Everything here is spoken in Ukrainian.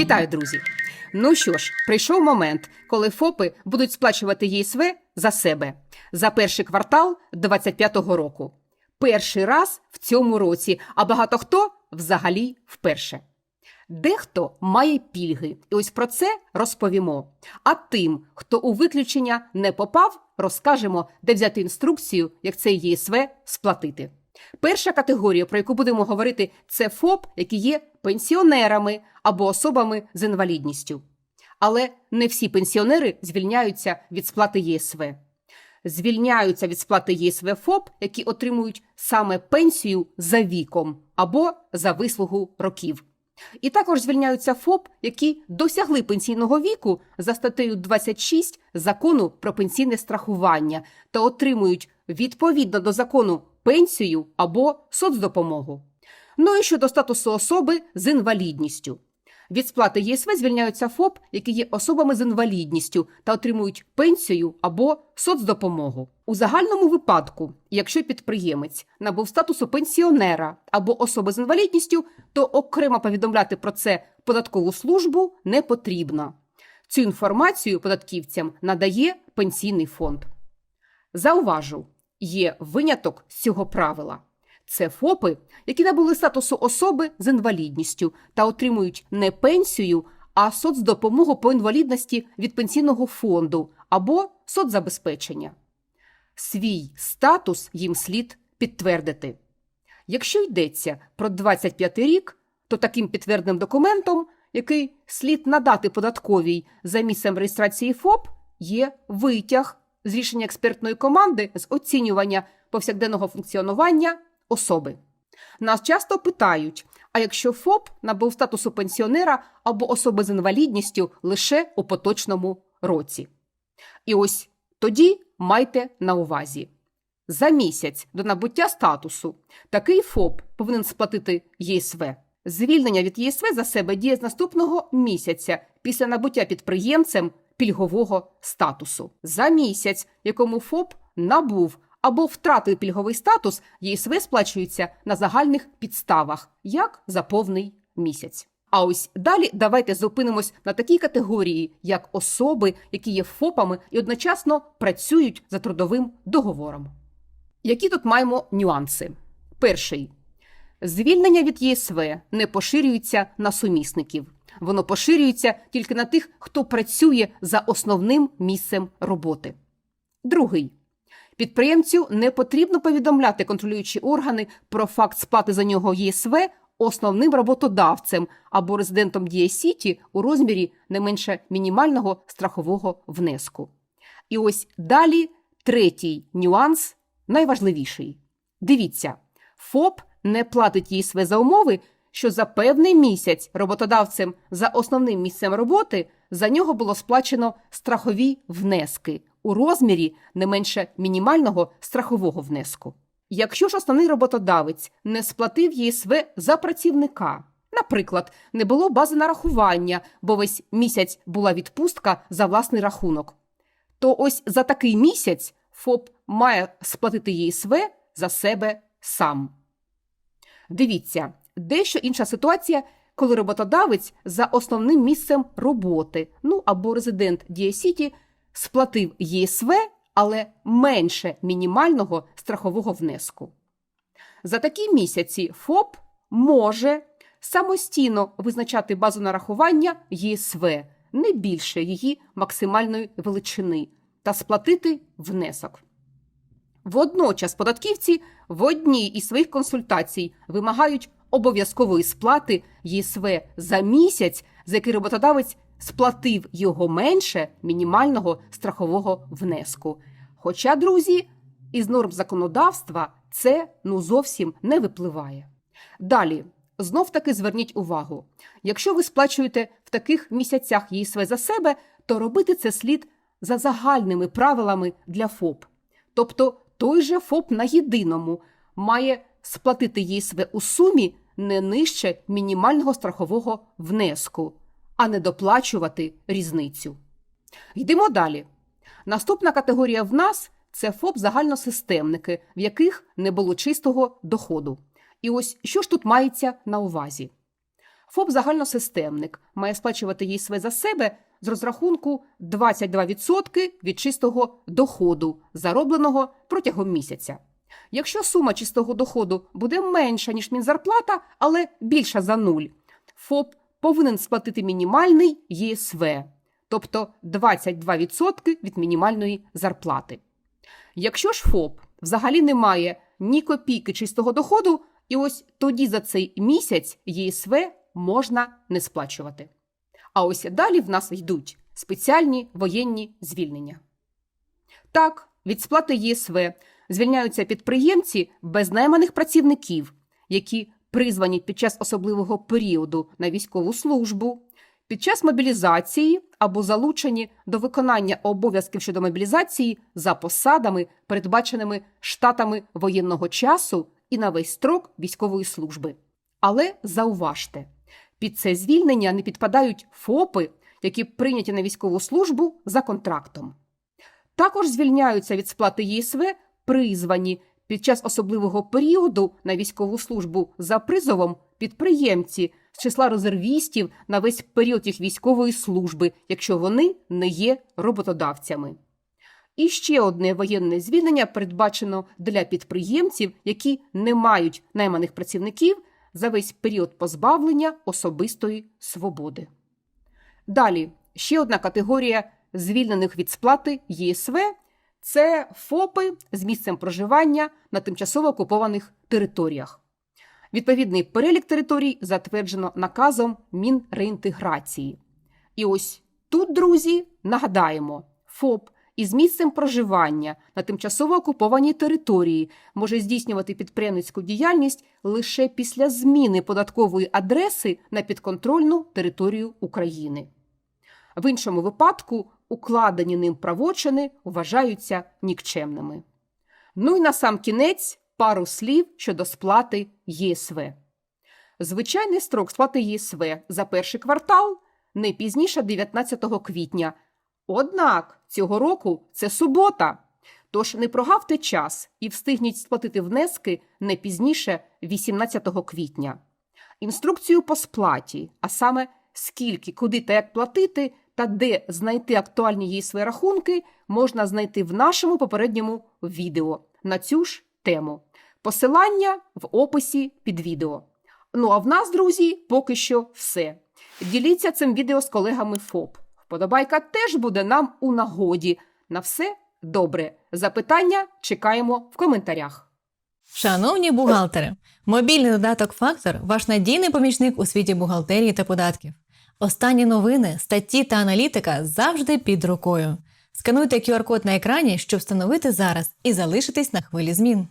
Вітаю, друзі! Ну що ж, прийшов момент, коли ФОПи будуть сплачувати ЄСВ за себе за перший квартал 25-го року. Перший раз в цьому році, а багато хто взагалі вперше. Дехто має пільги, і ось про це розповімо. А тим, хто у виключення не попав, розкажемо, де взяти інструкцію, як цей ЄСВ сплатити. Перша категорія, про яку будемо говорити, це ФОП, які є пенсіонерами або особами з інвалідністю. Але не всі пенсіонери звільняються від сплати ЄСВ. Звільняються від сплати ЄСВ ФОП, які отримують саме пенсію за віком або за вислугу років. І також звільняються ФОП, які досягли пенсійного віку за статтею 26 закону про пенсійне страхування та отримують відповідно до закону пенсію або соцдопомогу. Ну і щодо статусу особи з інвалідністю. Від сплати ЄСВ звільняються ФОП, які є особами з інвалідністю та отримують пенсію або соцдопомогу. У загальному випадку, якщо підприємець набув статусу пенсіонера або особи з інвалідністю, то окремо повідомляти про це податкову службу не потрібно. Цю інформацію податківцям надає пенсійний фонд. Зауважу, є виняток з цього правила. Це ФОПи, які набули статусу особи з інвалідністю та отримують не пенсію, а соцдопомогу по інвалідності від пенсійного фонду або соцзабезпечення. Свій статус їм слід підтвердити. Якщо йдеться про 25 рік, то таким підтвердним документом, який слід надати податковій за місцем реєстрації ФОП, є витяг з рішення експертної команди з оцінювання повсякденного функціонування особи. Нас часто питають: а якщо ФОП набув статусу пенсіонера або особи з інвалідністю лише у поточному році. І ось тоді майте на увазі. За місяць до набуття статусу такий ФОП повинен сплатити ЄСВ. Звільнення від ЄСВ за себе діє з наступного місяця після набуття підприємцем пільгового статусу. За місяць, якому ФОП набув або втратив пільговий статус, ЄСВ сплачується на загальних підставах, як за повний місяць. А ось далі давайте зупинимось на такій категорії, як особи, які є ФОПами і одночасно працюють за трудовим договором. Які тут маємо нюанси? Перший звільнення від ЄСВ не поширюється на сумісників. Воно поширюється тільки на тих, хто працює за основним місцем роботи. Другий підприємцю не потрібно повідомляти контролюючі органи про факт сплати за нього ЄСВ основним роботодавцем або резидентом Дієсіті у розмірі не менше мінімального страхового внеску. І ось далі третій нюанс найважливіший. Дивіться, ФОП не платить ЄСВ за умови, що за певний місяць роботодавцем за основним місцем роботи за нього було сплачено страхові внески у розмірі не менше мінімального страхового внеску. Якщо ж основний роботодавець не сплатив ЄСВ за працівника, наприклад, не було бази нарахування, бо весь місяць була відпустка за власний рахунок, то ось за такий місяць ФОП має сплатити ЄСВ за себе сам. Дивіться, дещо інша ситуація, коли роботодавець за основним місцем роботи, ну або резидент Дієсіті, сплатив ЄСВ, але менше мінімального страхового внеску. За такі місяці ФОП може самостійно визначати базу нарахування ЄСВ не більше її максимальної величини та сплатити внесок. Водночас податківці в одній із своїх консультацій вимагають обов'язкової сплати ЄСВ за місяць, за який роботодавець сплатив його менше мінімального страхового внеску. Хоча, друзі, із норм законодавства це ну зовсім не випливає. Далі, знов таки зверніть увагу: якщо ви сплачуєте в таких місяцях ЄСВ за себе, то робити це слід за загальними правилами для ФОП. Тобто той же ФОП на єдиному має сплатити ЄСВ у сумі не нижче мінімального страхового внеску, а не доплачувати різницю. Йдемо далі. Наступна категорія в нас це ФОП загальносистемники, в яких не було чистого доходу. І ось що ж тут мається на увазі? ФОП загальносистемник має сплачувати ЄСВ за себе з розрахунку 22% від чистого доходу, заробленого протягом місяця. Якщо сума чистого доходу буде менша, ніж мінзарплата, але більша за нуль, ФОП повинен сплатити мінімальний ЄСВ, тобто 22% від мінімальної зарплати. Якщо ж ФОП взагалі не має ні копійки чистого доходу, і ось тоді за цей місяць ЄСВ можна не сплачувати. А ось далі в нас йдуть спеціальні воєнні звільнення. Так, від сплати ЄСВ звільняються підприємці без найманих працівників, які призвані під час особливого періоду на військову службу, під час мобілізації або залучені до виконання обов'язків щодо мобілізації за посадами, передбаченими штатами воєнного часу і на весь строк військової служби. Але зауважте, під це звільнення не підпадають ФОПи, які прийняті на військову службу за контрактом. Також звільняються від сплати ЄСВ призвані під час особливого періоду на військову службу за призовом підприємці з числа резервістів на весь період їх військової служби, якщо вони не є роботодавцями. І ще одне воєнне звільнення передбачено для підприємців, які не мають найманих працівників за весь період позбавлення особистої свободи. Далі ще одна категорія звільнених від сплати ЄСВ це ФОПи з місцем проживання на тимчасово окупованих територіях. Відповідний перелік територій затверджено наказом Мінреінтеграції. І ось тут, друзі, нагадаємо, ФОП із місцем проживання на тимчасово окупованій території може здійснювати підприємницьку діяльність лише після зміни податкової адреси на підконтрольну територію України. В іншому випадку укладені ним правочини вважаються нікчемними. Ну і на сам кінець пару слів щодо сплати ЄСВ. Звичайний строк сплати ЄСВ за перший квартал не пізніше 19 квітня. Однак цього року це субота. Тож не прогавте час і встигніть сплатити внески не пізніше 18 квітня. Інструкцію по сплаті, а саме скільки, куди та як платити, та де знайти актуальні ЄСВ рахунки, можна знайти в нашому попередньому відео на цю ж тему. Посилання в описі під відео. Ну а в нас, друзі, поки що все. Діліться цим відео з колегами ФОП. Вподобайка теж буде нам у нагоді. На все добре. Запитання чекаємо в коментарях. Шановні бухгалтери, мобільний додаток Фактор ваш надійний помічник у світі бухгалтерії та податків. Останні новини, статті та аналітика завжди під рукою. Скануйте QR-код на екрані, щоб встановити зараз і залишитись на хвилі змін.